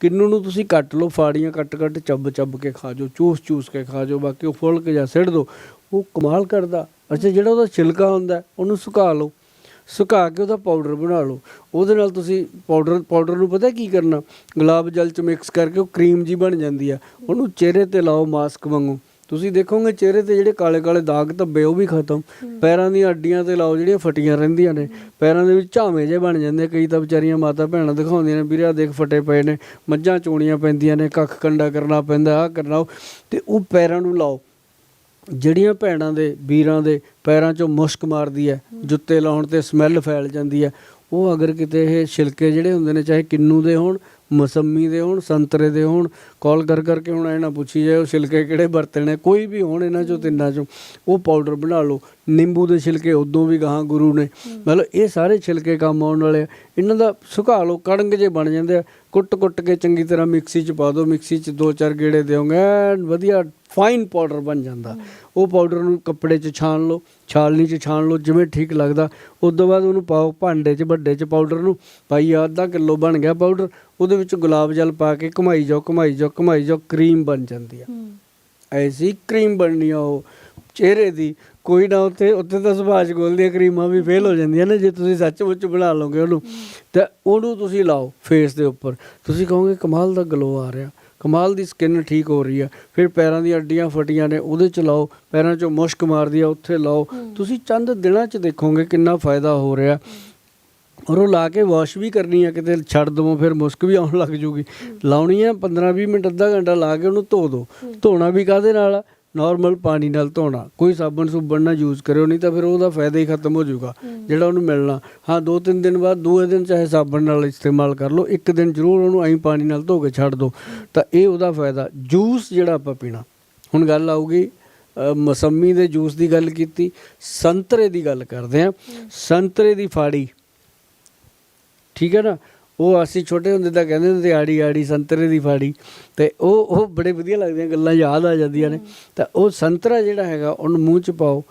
ਕਿੰਨੂ ਨੂੰ ਤੁਸੀਂ ਕੱਟ ਲਓ, ਫਾੜੀਆਂ ਕੱਟ ਕੱਟ ਚੱਬ ਚੱਬ ਕੇ ਖਾ ਜਾਓ, ਚੂਸ ਚੂਸ ਕੇ ਖਾ ਜਾਓ, ਬਾਕੀ ਉਹ ਫੁੱਲ ਕੇ ਜਾਂ ਸਿੱਟ ਦਿਓ ਉਹ ਕਮਾਲ ਕਰਦਾ। ਅੱਛਾ, ਜਿਹੜਾ ਉਹਦਾ ਛਿਲਕਾ ਹੁੰਦਾ, ਉਹਨੂੰ ਸੁਕਾ ਲਓ, ਸੁਕਾ ਕੇ ਉਹਦਾ ਪਾਊਡਰ ਬਣਾ ਲਓ। ਉਹਦੇ ਨਾਲ ਤੁਸੀਂ ਪਾਊਡਰ ਪਾਊਡਰ ਨੂੰ ਪਤਾ ਕੀ ਕਰਨਾ? ਗੁਲਾਬ ਜਲ ਚ ਮਿਕਸ ਕਰਕੇ ਉਹ ਕਰੀਮ ਜੀ ਬਣ ਜਾਂਦੀ ਆ। ਉਹਨੂੰ ਚਿਹਰੇ ਤੇ ਲਾਓ ਮਾਸਕ ਵਾਂਗੂ। ਤੁਸੀਂ ਦੇਖੋਗੇ ਚਿਹਰੇ ਤੇ ਜਿਹੜੇ ਕਾਲੇ ਕਾਲੇ ਦਾਗ ਧੱਬੇ, ਉਹ ਵੀ ਖਤਮ। ਪੈਰਾਂ ਦੀਆਂ ਅੱਡੀਆਂ ਤੇ ਲਾਓ ਜਿਹੜੀਆਂ ਫਟੀਆਂ ਰਹਿੰਦੀਆਂ ਨੇ। ਪੈਰਾਂ ਦੇ ਵਿੱਚ ਝਾਵੇਂ ਜੇ ਬਣ ਜਾਂਦੇ ਕਈ ਤਾਂ ਵਿਚਾਰੀਆਂ ਮਾਤਾ ਭੈਣਾਂ ਦਿਖਾਉਂਦੀਆਂ ਨੇ, ਵੀਰੇ ਆਹ ਦੇਖ ਫਟੇ ਪਏ ਨੇ, ਮੱਝਾਂ ਚੋਣੀਆਂ ਪੈਂਦੀਆਂ ਨੇ, ਕੱਖ ਕੰਡਾ ਕਰਨਾ ਪੈਂਦਾ ਆ ਕਰਨਾ, ਉਹ। ਤੇ ਉਹ ਪੈਰਾਂ ਨੂੰ ਲਾਓ। ਜਿਹੜੀਆਂ ਭੈਣਾਂ ਦੇ, ਵੀਰਾਂ ਦੇ ਪੈਰਾਂ 'ਚੋਂ ਮੁਸ਼ਕ ਮਾਰਦੀ ਹੈ, ਜੁੱਤੇ ਲਾਉਣ ਤੇ ਸਮੈਲ ਫੈਲ ਜਾਂਦੀ ਹੈ, ਉਹ ਅਗਰ ਕਿਤੇ ਇਹ ਛਿਲਕੇ ਜਿਹੜੇ ਹੁੰਦੇ ਨੇ, ਚਾਹੇ ਕਿੰਨੂ ਦੇ ਹੋਣ ਮੌਸੰਮੀ ਦੇ ਹੋਣ ਸੰਤਰੇ ਦੇ ਹੋਣ ਕਾਲ ਕਰ ਕਰਕੇ ਹੁਣ ਇਹ ਨਾ ਪੁੱਛੀ ਜਾਏ ਉਹ ਛਿਲਕੇ ਕਿਹੜੇ ਵਰਤਣੇ ਕੋਈ ਵੀ ਹੋਣ ਇਹਨਾਂ 'ਚੋਂ ਤਿੰਨਾਂ 'ਚੋਂ ਉਹ ਪਾਊਡਰ ਬਣਾ ਲਓ। ਨਿੰਬੂ ਦੇ ਛਿਲਕੇ ਉਦੋਂ ਵੀ ਗਾਹਾਂ ਗੁਰੂ ਨੇ। ਮਤਲਬ ਇਹ ਸਾਰੇ ਛਿਲਕੇ ਕੰਮ ਆਉਣ ਵਾਲੇ ਇਹਨਾਂ ਦਾ ਸੁਕਾ ਲਓ ਕੜੰਗ ਜੇ ਬਣ ਜਾਂਦੇ ਆ। ਕੁੱਟ ਕੁੱਟ ਕੇ ਚੰਗੀ ਤਰ੍ਹਾਂ ਮਿਕਸੀ 'ਚ ਪਾ ਦਿਓ। ਮਿਕਸੀ 'ਚ ਦੋ ਚਾਰ ਗੇੜੇ ਦਿਓਗੇ ਵਧੀਆ ਫਾਈਨ ਪਾਊਡਰ ਬਣ ਜਾਂਦਾ। ਉਹ ਪਾਊਡਰ ਨੂੰ ਕੱਪੜੇ 'ਚ ਛਾਣ ਲਓ ਛਾਲਣੀ 'ਚ ਛਾਣ ਲਓ ਜਿਵੇਂ ਠੀਕ ਲੱਗਦਾ। ਉਸ ਤੋਂ ਬਾਅਦ ਉਹਨੂੰ ਪਾਓ ਭਾਂਡੇ 'ਚ ਵੱਡੇ 'ਚ ਪਾਊਡਰ ਨੂੰ। ਪਾਈ ਅੱਧਾ ਕਿਲੋ ਬਣ ਗਿਆ ਪਾਊਡਰ ਉਹਦੇ ਵਿੱਚ ਗੁਲਾਬ ਜਲ ਪਾ ਕੇ ਘੁਮਾਈ ਜਾਓ ਘੁਮਾਈ ਜਾਓ ਘੁਮਾਈ ਜਾਓ ਕਰੀਮ ਬਣ ਜਾਂਦੀ ਆ। ਐਸੀ ਕਰੀਮ ਬਣਨੀ ਆ ਉਹ। ਚਿਹਰੇ ਦੀ ਕੋਈ ਨਾ ਉੱਥੇ ਉੱਥੇ ਤਾਂ ਸੁਭਾਸ਼ ਗੋਲ ਦੀਆਂ ਕਰੀਮਾਂ ਵੀ ਫੇਲ ਹੋ ਜਾਂਦੀਆਂ ਨੇ ਜੇ ਤੁਸੀਂ ਸੱਚਮੁੱਚ ਬਣਾ ਲਓਗੇ ਉਹਨੂੰ। ਤਾਂ ਉਹਨੂੰ ਤੁਸੀਂ ਲਾਓ ਫੇਸ ਦੇ ਉੱਪਰ। ਤੁਸੀਂ ਕਹੋਗੇ ਕਮਾਲ ਦਾ ਗਲੋ ਆ ਰਿਹਾ। ਕਮਾਲ ਦੀ ਸਕਿਨ ਠੀਕ ਹੋ ਰਹੀ ਆ। ਫਿਰ ਪੈਰਾਂ ਦੀਆਂ ਅੱਡੀਆਂ ਫਟੀਆਂ ਨੇ ਉਹਦੇ ਚ ਲਾਓ। ਪੈਰਾਂ 'ਚੋਂ ਮੁਸ਼ਕ ਮਾਰਦੀ ਆ ਉੱਥੇ ਲਾਓ। ਤੁਸੀਂ ਚੰਦ ਦਿਨਾਂ 'ਚ ਦੇਖੋਗੇ ਕਿੰਨਾ ਫਾਇਦਾ ਹੋ ਰਿਹਾ। ਔਰ ਉਹ ਲਾ ਕੇ ਵਾਸ਼ ਵੀ ਕਰਨੀ ਆ ਕਿਤੇ ਛੱਡ ਦਵੋ ਫਿਰ ਮੁਸਕ ਵੀ ਆਉਣ ਲੱਗ ਜੂਗੀ। ਲਾਉਣੀ ਆ 15-20 ਮਿੰਟ ਅੱਧਾ ਘੰਟਾ ਲਾ ਕੇ ਉਹਨੂੰ ਧੋ ਦਿਓ ਧੋਣਾ ਵੀ ਕਾਹਦੇ ਨਾਲ ਨਾਰਮਲ ਪਾਣੀ ਨਾਲ ਧੋਣਾ। ਕੋਈ ਸਾਬਣ ਸੁਬਣ ਨਾ ਯੂਜ਼ ਕਰਿਓ ਨਹੀਂ ਤਾਂ ਫਿਰ ਉਹਦਾ ਫਾਇਦਾ ਹੀ ਖਤਮ ਹੋ ਜਾਊਗਾ ਜਿਹੜਾ ਉਹਨੂੰ ਮਿਲਣਾ। ਹਾਂ ਦੋ ਤਿੰਨ ਦਿਨ ਬਾਅਦ ਦੂਏ ਦਿਨ ਚਾਹੇ ਸਾਬਣ ਨਾਲ ਇਸਤੇਮਾਲ ਕਰ ਲਓ ਇੱਕ ਦਿਨ ਜ਼ਰੂਰ ਉਹਨੂੰ ਐਂ ਪਾਣੀ ਨਾਲ ਧੋ ਕੇ ਛੱਡ ਦਿਓ ਤਾਂ ਇਹ ਉਹਦਾ ਫਾਇਦਾ। ਜੂਸ ਜਿਹੜਾ ਆਪਾਂ ਪੀਣਾ। ਹੁਣ ਗੱਲ ਆਊਗੀ ਮੌਸੰਮੀ ਦੇ ਜੂਸ ਦੀ ਗੱਲ ਕੀਤੀ ਸੰਤਰੇ ਦੀ ਗੱਲ ਕਰਦੇ ਆ ਸੰਤਰੇ ਦੀ ਫਾੜੀ। ਠੀਕ ਹੈ ਨਾ? ਉਹ ਅਸੀਂ ਛੋਟੇ ਹੁੰਦੇ ਤਾਂ ਕਹਿੰਦੇ ਹੁੰਦੇ ਆੜੀ ਆੜੀ, ਸੰਤਰੇ ਦੀ ਫਾੜੀ। ਤੇ ਉਹ ਉਹ ਬੜੇ ਵਧੀਆ ਲੱਗਦੀਆਂ ਗੱਲਾਂ, ਯਾਦ ਆ ਜਾਂਦੀਆਂ ਨੇ। ਤਾਂ ਉਹ ਸੰਤਰਾ ਜਿਹੜਾ ਹੈਗਾ, ਉਹਨੂੰ ਮੂੰਹ ਚ ਪਾਓ,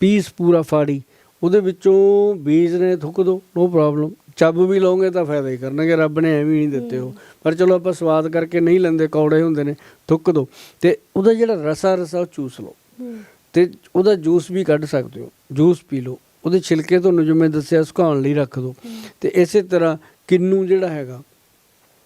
ਪੀਸ ਪੂਰਾ ਫਾੜੀ। ਉਹਦੇ ਵਿੱਚੋਂ ਬੀਜ ਨੇ ਥੁੱਕ ਦੋ, ਨੋ ਪ੍ਰੋਬਲਮ। ਚੱਬ ਵੀ ਲਓਗੇ ਤਾਂ ਫਾਇਦਾ ਹੀ ਕਰਨਗੇ, ਰੱਬ ਨੇ ਐਵੇਂ ਨਹੀਂ ਦਿੱਤੇ ਉਹ। ਪਰ ਚਲੋ ਆਪਾਂ ਸਵਾਦ ਕਰਕੇ ਨਹੀਂ ਲੈਂਦੇ, ਕੌੜੇ ਹੁੰਦੇ ਨੇ, ਥੁੱਕ ਦੋ। ਤੇ ਉਹਦਾ ਜਿਹੜਾ ਰਸਾ ਰਸਾ ਉਹ ਚੂਸ ਲਓ। ਤੇ ਉਹਦਾ ਜੂਸ ਵੀ ਕੱਢ ਸਕਦੇ ਹੋ। ਜੂਸ ਪੀ ਲਓ। ਉਹਦੇ ਛਿਲਕੇ ਤੁਹਾਨੂੰ ਜਿਵੇਂ ਦੱਸਿਆ, ਸੁਕਾਉਣ ਲਈ ਰੱਖ ਦਿਓ ਤੇ ਇਸੇ ਤਰ੍ਹਾਂ ਕਿੰਨੂ ਜਿਹੜਾ ਹੈਗਾ।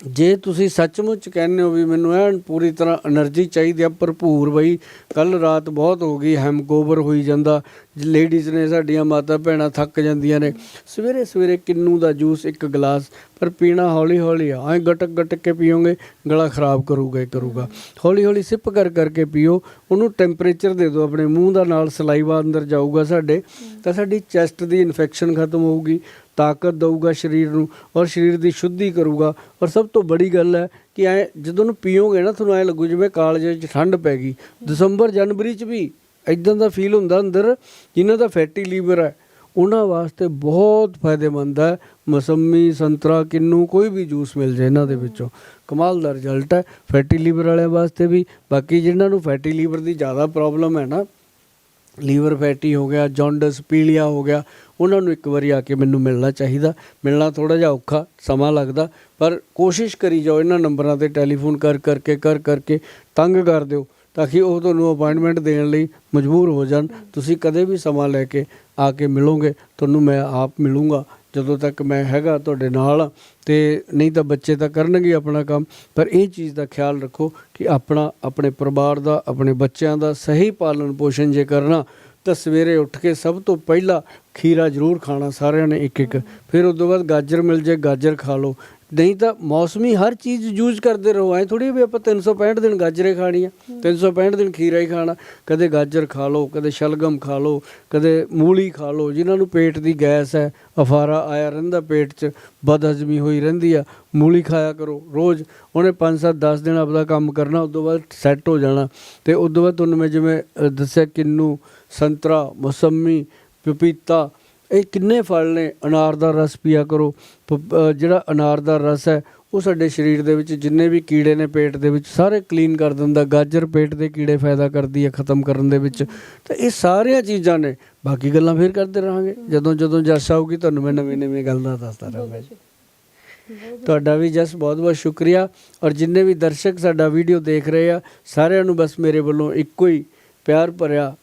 ਜੇ ਤੁਸੀਂ ਸੱਚਮੁੱਚ ਕਹਿੰਦੇ ਹੋ ਵੀ ਮੈਨੂੰ ਐਨ ਪੂਰੀ ਤਰ੍ਹਾਂ એનર્ਜੀ ਚਾਹੀਦੀ ਆ, ਭਰਪੂਰ ਬਈ ਕੱਲ ਰਾਤ ਬਹੁਤ ਹੋ ਗਈ ਹੈਮਗੋਵਰ ਹੋਈ ਜਾਂਦਾ ਲੇਡੀਜ਼ ਨੇ ਸਾਡੀਆਂ ਮਾਤਾ ਭੈਣਾਂ ਥੱਕ ਜਾਂਦੀਆਂ ਨੇ। ਸਵੇਰੇ ਸਵੇਰੇ ਕਿੰਨੂ ਦਾ ਜੂਸ ਇੱਕ ਗਲਾਸ, ਪਰ ਪੀਣਾ ਹੌਲੀ ਹੌਲੀ ਆ, ਐ ਗਟਕ ਗਟਕ ਕੇ ਪੀਓਗੇ, ਗਲਾ ਖਰਾਬ ਕਰੂਗਾ ਇਹ ਕਰੂਗਾ। ਹੌਲੀ ਹੌਲੀ ਸਿਪ ਕਰ ਕਰਕੇ ਪੀਓ, ਉਹਨੂੰ ਟੈਂਪਰੇਚਰ ਦੇ ਦਿਓ, ਆਪਣੇ ਮੂੰਹ ਦਾ ਨਾਲ ਸਲਾਈਵਾ ਅੰਦਰ ਜਾਊਗਾ ਸਾਡੇ, ਤਾਂ ਸਾਡੀ ਚੈਸਟ ਦੀ ਇਨਫੈਕਸ਼ਨ ਖਤਮ ਹੋਊਗੀ ਤਾਕਤ ਦਊਗਾ ਸਰੀਰ ਨੂੰ ਔਰ ਸਰੀਰ ਦੀ ਸ਼ੁੱਧੀ ਕਰੂਗਾ। ਔਰ ਸਭ ਤੋਂ ਬੜੀ ਗੱਲ ਹੈ ਕਿ ਐ ਜਦੋਂ ਨੂੰ ਪੀਓਗੇ ਨਾ ਤੁਹਾਨੂੰ ਐ ਲੱਗੂ ਜਿਵੇਂ ਕਾਲਜ 'ਚ ਠੰਡ ਪੈ ਗਈ। ਦਸੰਬਰ, ਜਨਵਰੀ 'ਚ ਵੀ ਇਦਾਂ ਦਾ ਫੀਲ ਹੁੰਦਾ ਅੰਦਰ ਜਿਨ੍ਹਾਂ ਦਾ ਫੈਟੀ ਲੀਵਰ ਹੈ। ਉਹਨਾਂ ਵਾਸਤੇ ਬਹੁਤ ਫਾਇਦੇਮੰਦ ਹੈ। ਮੌਸੰਮੀ, ਸੰਤਰਾ, ਕਿੰਨੂ ਕੋਈ ਵੀ ਜੂਸ ਮਿਲ ਜਾਏ ਇਹਨਾਂ ਦੇ ਵਿੱਚੋਂ। ਕਮਾਲ ਦਾ ਰਿਜ਼ਲਟ ਹੈ। ਫੈਟੀ ਲੀਵਰ ਵਾਲਿਆਂ ਵਾਸਤੇ ਵੀ। ਬਾਕੀ ਜਿਨ੍ਹਾਂ ਨੂੰ ਫੈਟੀ ਲੀਵਰ ਦੀ ਜ਼ਿਆਦਾ ਪ੍ਰੋਬਲਮ ਹੈ ਨਾ, ਲੀਵਰ ਫੈਟੀ ਹੋ ਗਿਆ ਜੌਂਡਸ ਪੀਲੀਆ ਹੋ ਗਿਆ ਉਹਨਾਂ ਨੂੰ ਇੱਕ ਵਾਰੀ ਆ ਕੇ ਮੈਨੂੰ ਮਿਲਣਾ ਚਾਹੀਦਾ। ਮਿਲਣਾ ਥੋੜਾ ਜਿਹਾ ਔਖਾ, ਸਮਾਂ ਲੱਗਦਾ, ਪਰ ਕੋਸ਼ਿਸ਼ ਕਰੀ ਜਾਓ ਇਹਨਾਂ ਨੰਬਰਾਂ ਤੇ ਟੈਲੀਫੋਨ ਕਰ, ਕਰਕੇ ਕਰ, ਕਰਕੇ ਤੰਗ ਕਰ ਦਿਓ ਤਾਂ ਕਿ ਉਹ ਤੁਹਾਨੂੰ ਅਪਾਇੰਟਮੈਂਟ ਦੇਣ ਲਈ ਮਜਬੂਰ ਹੋ ਜਾਣ। ਤੁਸੀਂ ਕਦੇ ਵੀ ਸਮਾਂ ਲੈ ਕੇ ਆ ਕੇ ਮਿਲੋਗੇ, ਤੁਹਾਨੂੰ ਮੈਂ ਆਪ ਮਿਲੂੰਗਾ। ਜਦੋਂ ਤੱਕ ਮੈਂ ਹੈਗਾ ਤੁਹਾਡੇ ਨਾਲ ਤੇ ਨਹੀਂ ਤਾਂ ਬੱਚੇ ਤਾਂ ਕਰਨਗੇ ਆਪਣਾ ਕੰਮ। ਪਰ ਇਹ ਚੀਜ਼ ਦਾ ਖਿਆਲ ਰੱਖੋ ਕਿ ਆਪਣਾ, ਆਪਣੇ ਪਰਿਵਾਰ ਦਾ, ਆਪਣੇ ਬੱਚਿਆਂ ਦਾ ਸਹੀ ਪਾਲਣ ਪੋਸ਼ਣ ਜੇ ਕਰਨਾ ਤਾਂ ਸਵੇਰੇ ਉੱਠ ਕੇ ਸਭ ਤੋਂ ਪਹਿਲਾਂ ਖੀਰਾ ਜ਼ਰੂਰ ਖਾਣਾ ਸਾਰਿਆਂ ਨੇ ਇੱਕ ਇੱਕ ਫਿਰ ਉਸ ਤੋਂ ਬਾਅਦ ਗਾਜਰ ਮਿਲ ਜੇ, ਗਾਜਰ ਖਾ ਲਓ। ਨਹੀਂ ਤਾਂ ਮੌਸਮੀ ਹਰ ਚੀਜ਼ ਯੂਜ਼ ਕਰਦੇ ਰਹੋ। ਐ ਥੋੜੀ ਵੀ ਆਪਾਂ 365 ਦਿਨ ਗਾਜਰੇ ਖਾਣੀ ਆ 365 ਦਿਨ ਖੀਰਾ ਹੀ ਖਾਣਾ। ਕਦੇ ਗਾਜਰ ਖਾ ਲਓ ਕਦੇ ਸ਼ਲਗਮ ਖਾ ਲਓ ਕਦੇ ਮੂਲੀ ਖਾ ਲਓ ਜਿਨ੍ਹਾਂ ਨੂੰ ਪੇਟ ਦੀ ਗੈਸ ਹੈ ਅਫਾਰਾ ਆਇਆ ਰਹਿੰਦਾ ਪੇਟ 'ਚ ਬਦਹਜ਼ਮੀ ਹੋਈ ਰਹਿੰਦੀ ਆ ਮੂਲੀ ਖਾਇਆ ਕਰੋ। ਰੋਜ਼ ਉਹਨੇ 5-7 10 ਦਿਨ ਆਪਦਾ ਕੰਮ ਕਰਨਾ ਉਸ ਤੋਂ ਬਾਅਦ ਸੈੱਟ ਹੋ ਜਾਣਾ। ਤੇ ਉਸ ਤੋਂ ਬਾਅਦ ਤੁਹਾਨੂੰ ਮੈਂ ਜਿਵੇਂ ਦੱਸਿਆ ਕਿੰਨੂ ਸੰਤਰਾ ਮੌਸਮੀ ਪਪੀਤਾ ਇਹ ਕਿੰਨੇ ਫਲ ਨੇ? ਅਨਾਰ ਦਾ ਰਸ ਪੀਆ ਕਰੋ। ਜਿਹੜਾ ਅਨਾਰ ਦਾ ਰਸ ਹੈ ਉਹ ਸਾਡੇ ਸਰੀਰ ਦੇ ਵਿੱਚ ਜਿੰਨੇ ਵੀ ਕੀੜੇ ਨੇ ਪੇਟ ਦੇ ਵਿੱਚ ਸਾਰੇ ਕਲੀਨ ਕਰ ਦਿੰਦਾ। ਗਾਜਰ ਪੇਟ ਦੇ ਕੀੜੇ ਫਾਇਦਾ ਕਰਦੀ ਹੈ ਖਤਮ ਕਰਨ ਦੇ ਵਿੱਚ। ਤਾਂ ਇਹ ਸਾਰੀਆਂ ਚੀਜ਼ਾਂ ਨੇ। ਬਾਕੀ ਗੱਲਾਂ ਫੇਰ ਕਰਦੇ ਰਹਾਂਗੇ। ਜਦੋਂ ਜਦੋਂ ਜਸ ਆਊਗੀ ਤੁਹਾਨੂੰ ਮੈਂ ਨਵੇਂ ਨਵੇਂ ਗੱਲ ਦਾ ਦੱਸਦਾ ਰਹਾਂਗਾ। ਜੀ ਤੁਹਾਡਾ ਵੀ ਜਸ ਬਹੁਤ ਬਹੁਤ ਸ਼ੁਕਰੀਆ। ਔਰ ਜਿੰਨੇ ਵੀ ਦਰਸ਼ਕ ਸਾਡਾ ਵੀਡੀਓ ਦੇਖ ਰਹੇ ਆ ਸਾਰਿਆਂ ਨੂੰ ਬਸ ਮੇਰੇ ਵੱਲੋਂ ਇੱਕੋ ਹੀ ਪਿਆਰ ਭਰਿਆ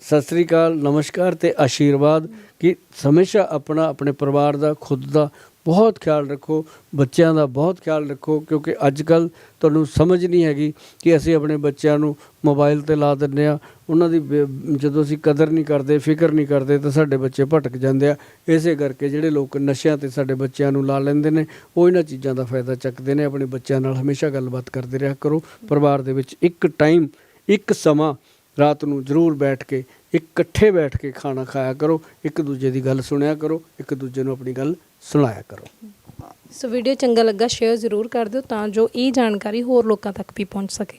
ਸਤਿ ਸ੍ਰੀ ਅਕਾਲ, ਨਮਸਕਾਰ ਤੇ ਆਸ਼ੀਰਵਾਦ ਕਿ ਹਮੇਸ਼ਾ ਆਪਣਾ, ਆਪਣੇ ਪਰਿਵਾਰ ਦਾ, ਖੁਦ ਦਾ ਬਹੁਤ ਖਿਆਲ ਰੱਖੋ, ਬੱਚਿਆਂ ਦਾ ਬਹੁਤ ਖਿਆਲ ਰੱਖੋ, ਕਿਉਂਕਿ ਅੱਜ ਕੱਲ ਤੁਹਾਨੂੰ ਸਮਝ ਨਹੀਂ ਹੈਗੀ ਕਿ ਅਸੀਂ ਆਪਣੇ ਬੱਚਿਆਂ ਨੂੰ ਮੋਬਾਈਲ ਤੇ ਲਾ ਦਿੰਦੇ ਆ ਉਹਨਾਂ ਦੀ ਬੇ- ਜਦੋਂ ਅਸੀਂ ਕਦਰ ਨਹੀਂ ਕਰਦੇ, ਫਿਕਰ ਨਹੀਂ ਕਰਦੇ ਤਾਂ ਸਾਡੇ ਬੱਚੇ ਭਟਕ ਜਾਂਦੇ ਆ। ਇਸੇ ਕਰਕੇ ਜਿਹੜੇ ਲੋਕ ਨਸ਼ਿਆਂ ਤੇ ਸਾਡੇ ਬੱਚਿਆਂ ਨੂੰ ਲਾ ਲੈਂਦੇ ਨੇ, ਉਹ ਇਹਨਾਂ ਚੀਜ਼ਾਂ ਦਾ ਫਾਇਦਾ ਚੱਕਦੇ ਨੇ। ਆਪਣੇ ਬੱਚਿਆਂ ਨਾਲ ਹਮੇਸ਼ਾ ਗੱਲਬਾਤ ਕਰਦੇ ਰਿਹਾ ਕਰੋ। ਪਰਿਵਾਰ ਦੇ ਵਿੱਚ ਇੱਕ ਟਾਈਮ ਇੱਕ ਸਮਾਂ ਰਾਤ ਨੂੰ ਜ਼ਰੂਰ ਬੈਠ ਕੇ ਇਕੱਠੇ ਬੈਠ ਕੇ ਖਾਣਾ ਖਾਇਆ ਕਰੋ, ਇੱਕ ਦੂਜੇ ਦੀ ਗੱਲ ਸੁਣਿਆ ਕਰੋ, ਇੱਕ ਦੂਜੇ ਨੂੰ ਆਪਣੀ ਗੱਲ ਸੁਣਾਇਆ ਕਰੋ। ਸੋ ਵੀਡੀਓ ਚੰਗਾ ਲੱਗਾ ਸ਼ੇਅਰ ਜ਼ਰੂਰ ਕਰ ਦਿਓ ਤਾਂ ਜੋ ਇਹ ਜਾਣਕਾਰੀ ਹੋਰ ਲੋਕਾਂ ਤੱਕ ਵੀ ਪਹੁੰਚ ਸਕੇ।